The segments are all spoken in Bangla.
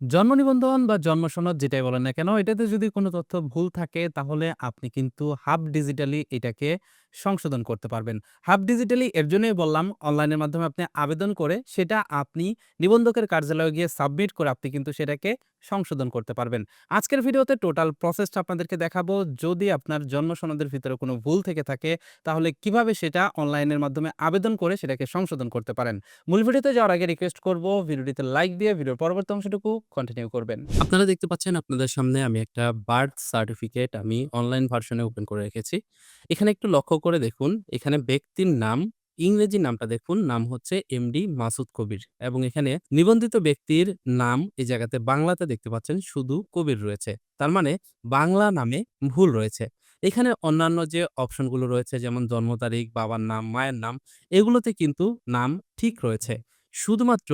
জন্ম নিবন্ধন বা জন্ম সনদ যেটাই বলেন না কেন, এটাতে যদি কোনো তথ্য ভুল থাকে তাহলে আপনি কিন্তু হাফ ডিজিটালি এটাকে সংশোধন করতে পারবেন। হাব ডিজিটালি এর জন্যই বললাম, অনলাইনের মাধ্যমে আপনি আবেদন করে সেটা আপনি নিবন্ধকের কার্যালয়ে গিয়ে সাবমিট করে আপনি কিন্তু সেটাকে সংশোধন করতে পারবেন। আজকের ভিডিওতে টোটাল প্রসেসটা আপনাদেরকে দেখাবো। যদি আপনার জন্ম সনদের ভিতরে কোনো ভুল থেকে থাকে, তাহলে কীভাবে সেটা অনলাইনের মাধ্যমে আবেদন করে সেটাকে সংশোধন করতে পারেন। মূল ভিডিওতে যাওয়ার আগে রিকোয়েস্ট করব, ভিডিওটিতে লাইক দিয়ে ভিডিওর পরবর্তী অংশটুকু কন্টিনিউ করবেন। আপনারা দেখতে পাচ্ছেন আপনাদের সামনে আমি একটা বার্থ সার্টিফিকেট আমি অনলাইন ভার্সনে ওপেন করে রেখেছি। এখানে একটু লক্ষ্য করে দেখুন, এখানে ব্যক্তির নাম, ইংরেজি নামটা দেখুন, নাম হচ্ছে এমডি মাসুদ কবির এবং এখানে নিবন্ধিত ব্যক্তির নাম এই জায়গাতে বাংলাতে দেখতে পাচ্ছেন শুধু কবির রয়েছে। তার মানে বাংলা নামে ভুল রয়েছে। এখানে অন্যান্য যে অপশনগুলো রয়েছে যেমন জন্ম তারিখ, বাবার নাম, মায়ের নাম এগুলোতে কিন্তু নাম ঠিক রয়েছে। শুধুমাত্র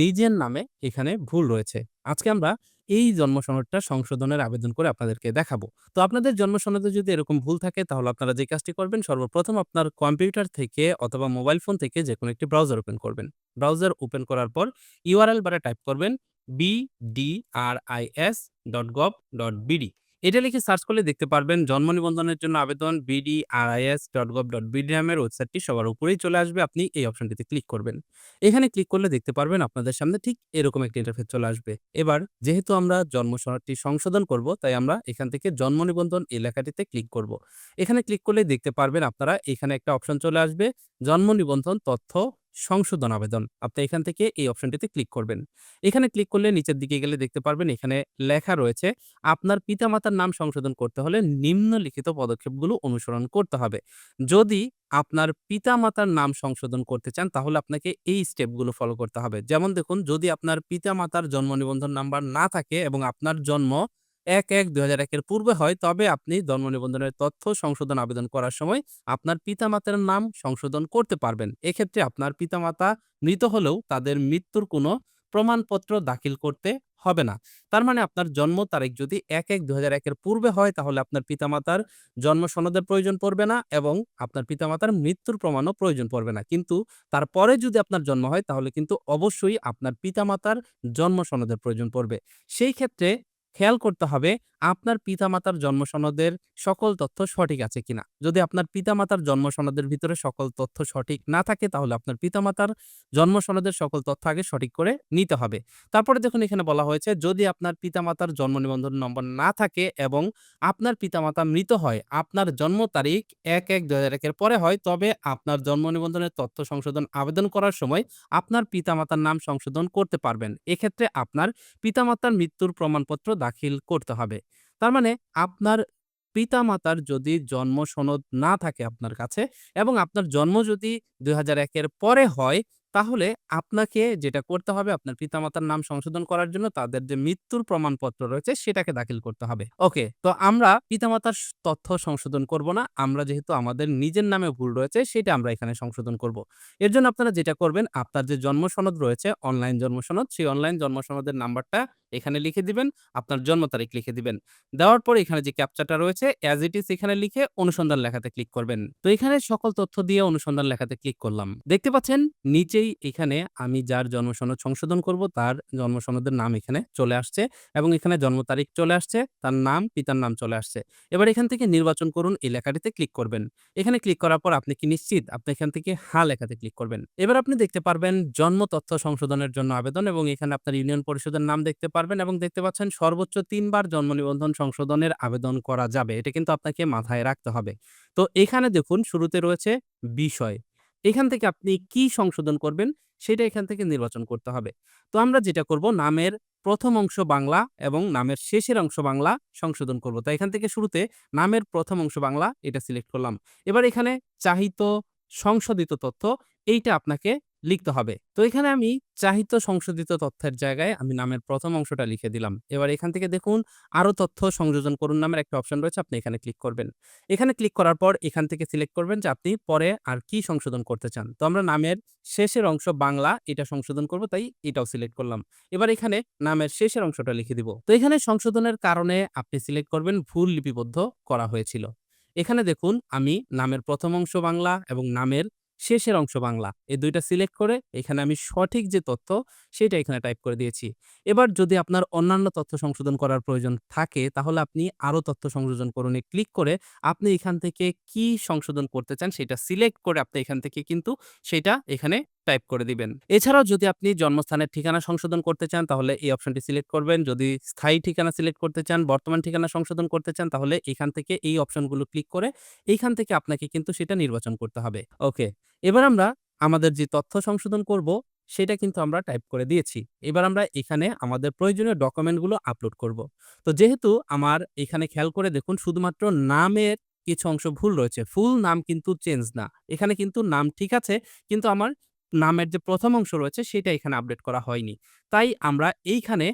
নিজের নামে এখানে ভুল রয়েছে। আজকে আমরা এই জন্ম সনদটা সংশোধনের আবেদন করে আপনাদেরকে দেখাবো। তো আপনাদের জন্ম সনদে যদি এরকম ভুল থাকে, তাহলে আপনারা যে কাজটি করবেন, সর্বপ্রথম আপনার কম্পিউটার থেকে অথবা মোবাইল ফোন থেকে যে কোনো একটি ব্রাউজার ওপেন করবেন। ব্রাউজার ওপেন করার পর ইউআরএল বারে টাইপ করবেন bdris.gov.bd এটা লিখে সার্চ করলে দেখতে পারবেন জন্ম নিবন্ধনের জন্য আবেদন bdris.gov.bd নামের ওয়েবসাইটটি সবার উপরেই চলে আসবে। আপনি এই অপশনটিতে ক্লিক করবেন। এখানে ক্লিক করলে দেখতে পারবেন আপনাদের সামনে ঠিক এরকম একটি ইন্টারফেস চলে আসবে। এবার যেহেতু আমরা জন্ম সনদটি সংশোধন করব, তাই আমরা এখান থেকে জন্ম নিবন্ধন এলাকাটিতে ক্লিক করব। এখানে ক্লিক করলে দেখতে পারবেন আপনারা এখানে একটা অপশন চলে আসবে জন্ম নিবন্ধন তথ্য সংশোধন আবেদন। আপনি এখান থেকে এই অপশনটিতে ক্লিক করবেন। এখানে ক্লিক করলে নিচের দিকে গেলে দেখতে পারবেন এখানে লেখা রয়েছে, আপনার পিতামাতার নাম সংশোধন করতে হলে নিম্নলিখিত পদক্ষেপগুলো অনুসরণ করতে হবে। যদি আপনার পিতামাতার নাম সংশোধন করতে চান, তাহলে আপনাকে এই স্টেপগুলো ফলো করতে হবে। যেমন দেখুন, যদি আপনার পিতামাতার জন্ম নিবন্ধন নাম্বার না থাকে এবং আপনার জন্ম ১-১-২০০১ এর পূর্বে হয় তবে আপনি জন্ম নিবন্ধনের তথ্য সংশোধন আবেদন করার সময় আপনার পিতামাতার নাম সংশোধন করতে পারবেন। এক্ষেত্রে আপনার পিতামাতা মৃত হলেও তাদের মৃত্যুর কোনো প্রমাণপত্র দাখিল করতে হবে না। তার মানে আপনার জন্ম তারিখ যদি ১-১-২০০১ এর পূর্বে হয়, তাহলে আপনার পিতামাতার জন্ম সনদের প্রয়োজন পড়বে না এবং আপনার পিতামাতার মৃত্যুর প্রমাণও প্রয়োজন পড়বে না। কিন্তু তারপরে যদি আপনার জন্ম হয়, তাহলে কিন্তু অবশ্যই আপনার পিতামাতার জন্ম সনদের প্রয়োজন পড়বে। সেই ক্ষেত্রে খেয়াল করতে হবে আপনার পিতামাতার জন্ম সনদের সকল তথ্য সঠিক আছে কিনা। যদি আপনার পিতামাতার জন্ম সনদের ভিতরে সকল তথ্য সঠিক না থাকে তাহলে আপনার পিতামাতার জন্ম সনদের সকল তথ্য আগে সঠিক করে নিতে হবে। তারপরে দেখুন এখানে বলা হয়েছে যদি আপনার পিতামাতার জন্ম নিবন্ধন নম্বর না থাকে এবং আপনার পিতামাতা মৃত হয়, আপনার জন্ম তারিখ ১-১-২০০১ এর পরে হয় তবে আপনার জন্ম নিবন্ধনের তথ্য সংশোধন আবেদন করার সময় আপনার পিতামাতার নাম সংশোধন করতে পারবেন। এক্ষেত্রে আপনার পিতামাতার মৃত্যুর প্রমাণপত্র দাখিল করতে হবে। তার মানে আপনার পিতামাতার যদি জন্ম সনদ না থাকে আপনার কাছে এবং আপনার জন্ম যদি ২০০১ এর পরে হয় তাহলে আপনাকে যেটা করতে হবে আপনার পিতামাতার নাম সংশোধন করার জন্য তাদের যে মৃত্যুর প্রমাণপত্র রয়েছে সেটাকে দাখিল করতে হবে। ওকে, তো আমরা পিতামাতার তথ্য সংশোধন করব না। আমরা যেহেতু আমাদের নিজের নামে ভুল রয়েছে সেটা আমরা এখানে সংশোধন করব। এর জন্য আপনারা যেটা করবেন আপনার যে জন্ম সনদ রয়েছে অনলাইন জন্ম সনদ সেই অনলাইন জন্ম সনদের নাম্বারটা এখানে লিখে দিবেন, আপনার জন্ম তারিখ লিখে দিবেন। দেওয়ার পর এখানে যে ক্যাপচাটা রয়েছে অ্যাজ ইট ইজ এখানে লিখে অনুসন্ধান লেখাতে ক্লিক করবেন। তো এখানে সকল তথ্য দিয়ে অনুসন্ধান লেখাতে ক্লিক করলাম। দেখতে পাচ্ছেন নিচেই এখানে আমি যার জন্ম সনদ সংশোধন করব তার জন্ম সনদের নাম এখানে চলে আসছে এবং এখানে জন্ম তারিখ চলে আসছে, তার নাম, পিতার নাম চলে আসছে। এবার এখান থেকে নির্বাচন করুন এই লেখাটিতে ক্লিক করবেন। এখানে ক্লিক করার পর আপনি কি নিশ্চিত? আপনি এখান থেকে হা লেখাতে ক্লিক করবেন। এবার আপনি দেখতে পারবেন জন্ম তথ্য সংশোধনের জন্য আবেদন এবং এখানে আপনার ইউনিয়ন পরিষদের নাম দেখতে পারবেন এবং দেখতে পাচ্ছেন সর্বোচ্চ ৩ বার জন্ম নিবন্ধন সংশোধনের আবেদন করা যাবে। এটা কিন্তু আপনাকে মাথায় রাখতে হবে। তো এখানে দেখুন, শুরুতে রয়েছে বিষয়। এখান থেকে আপনি কি সংশোধন করবেন, সেটা এখান থেকে নির্বাচন করতে হবে। তো আমরা যেটা করব, নামের প্রথম অংশ বাংলা এবং নামের শেষের অংশ বাংলা সংশোধন করব। তো এখান থেকে শুরুতে নামের প্রথম অংশ বাংলা এটা সিলেক্ট করলাম। এবার এখানে চাহিত, সংশোধিত তথ্য, এইটা আপনাকে লিখতে হবে। তো এখানে আমি চাহিত সংশোধিত তথ্যের জায়গায় আমি নামের প্রথম অংশটা লিখে দিলাম। এবার এখান থেকে দেখুন, আরও তথ্য সংযোজন করুন নামের একটা অপশন রয়েছে, আপনি এখানে ক্লিক করবেন। এখানে ক্লিক করার পর এখান থেকে সিলেক্ট করবেন যে আপনি পরে আর কি সংশোধন করতে চান। তো আমরা নামের শেষের অংশ বাংলা, এটা সংশোধন করব, তাই এটাও সিলেক্ট করলাম। এবার এখানে নামের শেষের অংশটা লিখে দিব। তো এখানে সংশোধনের কারণে আপনি সিলেক্ট করবেন ভুল লিপিবদ্ধ করা হয়েছিল। এখানে দেখুন, আমি নামের প্রথম অংশ বাংলা এবং নামের শেষের অংশ বাংলা। এই দুইটা সিলেক্ট করে এখানে আমি সঠিক যে তথ্য, সেটা এখানে টাইপ করে দিয়েছি। এবার যদি আপনার অন্যান্য তথ্য সংশোধন করার প্রয়োজন থাকে, তাহলে আপনি আরও তথ্য সংশোধন করুন ক্লিক করে আপনি এখান থেকে কি সংশোধন করতে চান, সেটা সিলেক্ট করে আপনি এখান থেকে কিন্তু সেটা এখানে টাইপ করে দিবেন। এছাড়াও যদি আপনি জন্মস্থানের ঠিকানা সংশোধন করতে চান, তাহলে এই অপশনটি সিলেক্ট করবেন। যদি স্থায়ী ঠিকানা সিলেক্ট করতে চান, বর্তমান ঠিকানা সংশোধন করতে চান, তাহলে এখান থেকে এই অপশনগুলো ক্লিক করে এইখান থেকে আপনাকে কিন্তু সেটা নির্বাচন করতে হবে। ওকে, এবার আমরা আমাদের যে তথ্য সংশোধন করব, সেটা কিন্তু আমরা টাইপ করে দিয়েছি। এবার আমরা এখানে আমাদের প্রয়োজনীয় ডকুমেন্টগুলো আপলোড করব। তো যেহেতু আমার এখানে খেয়াল করে দেখুন, শুধুমাত্র নামের কিছু অংশ ভুল রয়েছে। ফুল নাম কিন্তু চেঞ্জ না। এখানে কিন্তু নাম ঠিক আছে, কিন্তু আমার নামের যে প্রথম অংশ রয়েছে সেটা এখানে আপডেট করা হয়নি। তাই আমরা এইখানে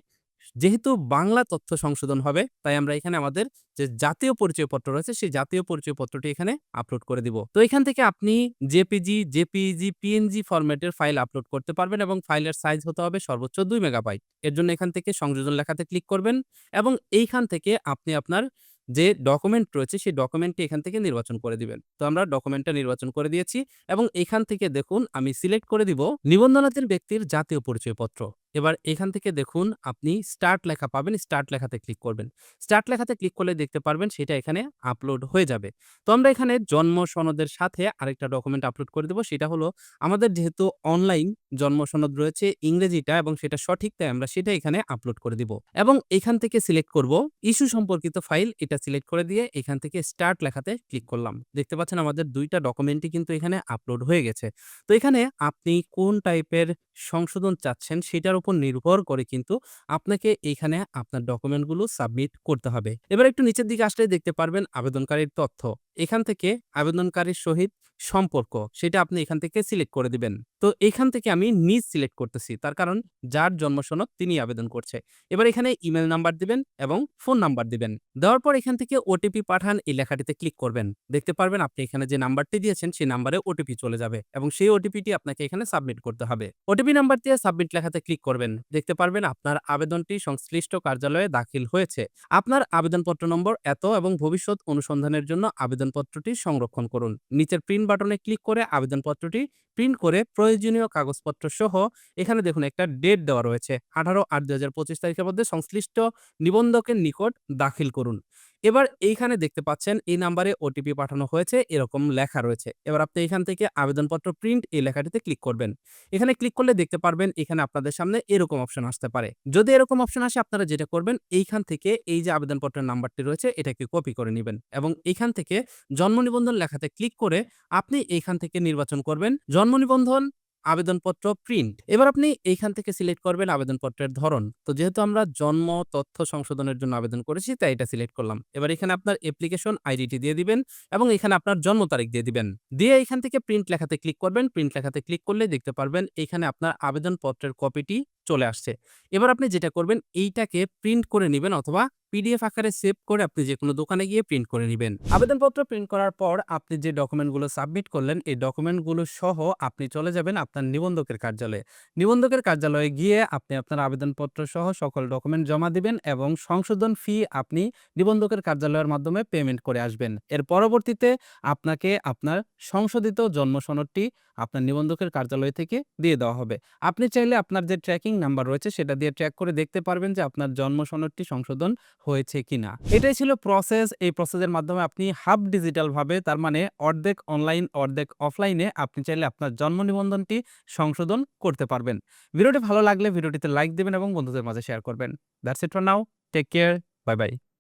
যেহেতু বাংলা তথ্য সংশোধন হবে, তাই আমরা এখানে আমাদের যে জাতীয় পরিচয়পত্র রয়েছে সেই জাতীয় পরিচয়পত্রটি এখানে আপলোড করে দিব। তো এখান থেকে আপনি জেপিজি জেপিজি, পিএনজি ফরম্যাটের ফাইল আপলোড করতে পারবেন এবং ফাইলের সাইজ হতে হবে সর্বোচ্চ দুই মেগাবাইট এর জন্য এখান থেকে সংযোজন লেখাতে ক্লিক করবেন এবং এইখান থেকে আপনি আপনার যে ডকুমেন্ট রয়েছে সেই ডকুমেন্টটি এখান থেকে নির্বাচন করে দিবেন। তো আমরা ডকুমেন্টটা নির্বাচন করে দিয়েছি এবং এখান থেকে দেখুন আমি সিলেক্ট করে দিব নিবন্ধনাধীন ব্যক্তির জাতীয় পরিচয়পত্র। এবার এখান থেকে দেখুন, আপনি স্টার্ট লেখা পাবেন স্টার্ট লেখাতে ক্লিক করবেন। স্টার্ট লেখাতে ক্লিক করলে দেখতে পারবেন সেটা এখানে আপলোড হয়ে যাবে। তো আমরা এখানে জন্ম সনদের সাথে আরেকটা ডকুমেন্ট আপলোড করে দেবো, সেটা হলো আমাদের যেহেতু অনলাইন জন্ম সনদ রয়েছে ইংরেজিটা এবং সেটা সঠিক, তাই আমরা সেটা এখানে আপলোড করে দিব। এবং এখান থেকে সিলেক্ট করব ইস্যু সম্পর্কিত ফাইল এটা সিলেক্ট করে দিয়ে এখান থেকে স্টার্ট লেখাতে ক্লিক করলাম। দেখতে পাচ্ছেন আমাদের দুইটা ডকুমেন্টই কিন্তু এখানে আপলোড হয়ে গেছে। তো এখানে আপনি কোন টাইপের সংশোধন চাচ্ছেন সেটার উপর নির্ভর করে কিন্তু আপনাকে এখানে আপনার ডকুমেন্টগুলো সাবমিট করতে হবে। এবার একটু নিচের দিকে আসলে দেখতে পারবেন আবেদনকারীর তথ্য। এখান থেকে আবেদনকারীর সহিত সম্পর্ক, সেটা আপনি এখান থেকে সিলেক্ট করে দিবেন। তো এখান থেকে আমি নিজ সিলেক্ট করতেছি। তার কারণ যার জন্মসনদ তিনি আবেদন করছে। এবার এখানে ইমেল নাম্বার দিবেন এবং ফোন নাম্বার দিবেন। দেওয়ার পর এখান থেকে ওটিপি পাঠান, এই লেখাটিতে ক্লিক করবেন। দেখতে পারবেন আপনি এখানে যে নাম্বারটি দিয়েছেন, সেই নাম্বারে ওটিপি চলে যাবে এবং সেই ওটিপিটি আপনাকে এখানে সাবমিট করতে হবে। ওটিপি নাম্বার দিয়ে সাবমিট লেখাতে ক্লিক করবেন। দেখতে পারবেন আপনার আবেদনটি সংশ্লিষ্ট কার্যালয়ে দাখিল হয়েছে। আপনার আবেদনপত্র নম্বর এত এবং ভবিষ্যৎ অনুসন্ধানের জন্য আবেদনপত্রটি সংরক্ষণ করুন। নিচের প্রিন্ট বাটনে ক্লিক করে আবেদনপত্রটি প্রিন্ট করে প্রয়োজনীয় কাগজপত্র সহ এখানে দেখুন একটা ডেট দেওয়া রয়েছে। আঠারো আট দুই হাজার পঁচিশ তারিখের মধ্যে সংশ্লিষ্ট নিবন্ধকের নিকট দাখিল করুন। এবার এইখানে দেখতে পাচ্ছেন এই নাম্বারে ওটিপি পাঠানো হয়েছে, এরকম লেখা রয়েছে। এবার আপনি এখান থেকে আবেদনপত্র প্রিন্ট এই লেখাটিতে ক্লিক করবেন। এখানে ক্লিক করলে দেখতে পারবেন এখানে আপনাদের সামনে এরকম অপশন আসতে পারে। যদি এরকম অপশন আসে, আপনারা যেটা করবেন, এইখান থেকে এই যে আবেদনপত্রের নাম্বারটি রয়েছে, এটাকে কপি করে নেবেন এবং এইখান থেকে জন্ম নিবন্ধন লেখাতে ক্লিক করে আপনি এইখান থেকে নির্বাচন করবেন। জন্ম নিবন্ধন আবেদনপত্র প্রিন্ট এবার আপনি এইখান থেকে সিলেক্ট করবেন আবেদনপত্রের ধরন। তো যেহেতু আমরা জন্ম, তথ্য সংশোধনের জন্য আবেদন করেছি, তাই এটা সিলেক্ট করলাম। এবার এখানে আপনার অ্যাপ্লিকেশন আইডিটি দিয়ে দিবেন এবং এখানে আপনার জন্ম তারিখ দিয়ে দিবেন। দিয়ে এখান থেকে প্রিন্ট লেখাতে ক্লিক করবেন। প্রিন্ট লেখাতে ক্লিক করলে দেখতে পারবেন এখানে আপনার আবেদনপত্রের কপিটি চলে আসছে। এবার আপনি যেটা করবেন, এইটাকে প্রিন্ট করে নেবেন অথবা পিডিএফ আকারে সেভ করে আপনি যে কোনো দোকানে গিয়ে প্রিন্ট করে নেবেন। আবেদনপত্র প্রিন্ট করার পর আপনি যে ডকুমেন্টগুলো সাবমিট করলেন, এই ডকুমেন্টগুলো সহ আপনি চলে যাবেন আপনার নিবন্ধকের কার্যালয়ে। নিবন্ধকের কার্যালয়ে গিয়ে আপনি আপনার আবেদনপত্র সহ সকল ডকুমেন্ট জমা দিবেন এবং সংশোধন ফি আপনি নিবন্ধকের কার্যালয়ের মাধ্যমে পেমেন্ট করে আসবেন। এর পরবর্তীতে আপনাকে আপনার সংশোধিত জন্ম সনদটি আপনার নিবন্ধকের কার্যালয় থেকে দিয়ে দেওয়া হবে। আপনি চাইলে আপনার যে ট্র্যাকিং নাম্বার রয়েছে সেটা দিয়ে ট্র্যাক করে দেখতে পারবেন যে আপনার জন্ম সনদটি সংশোধন হয়েছে কিনা। এটাই ছিল প্রসেস এই প্রসেসের মাধ্যমে আপনি হাফ ডিজিটালভাবে তার মানে অর্ধেক অনলাইন অর্ধেক অফলাইনে আপনি চাইলে আপনার জন্ম নিবন্ধনটি সংশোধন করতে পারবেন। ভিডিওটি ভালো লাগলে ভিডিওটিতে লাইক দেবেন এবং বন্ধুদের মাঝে শেয়ার করবেন। That's it for now take care bye bye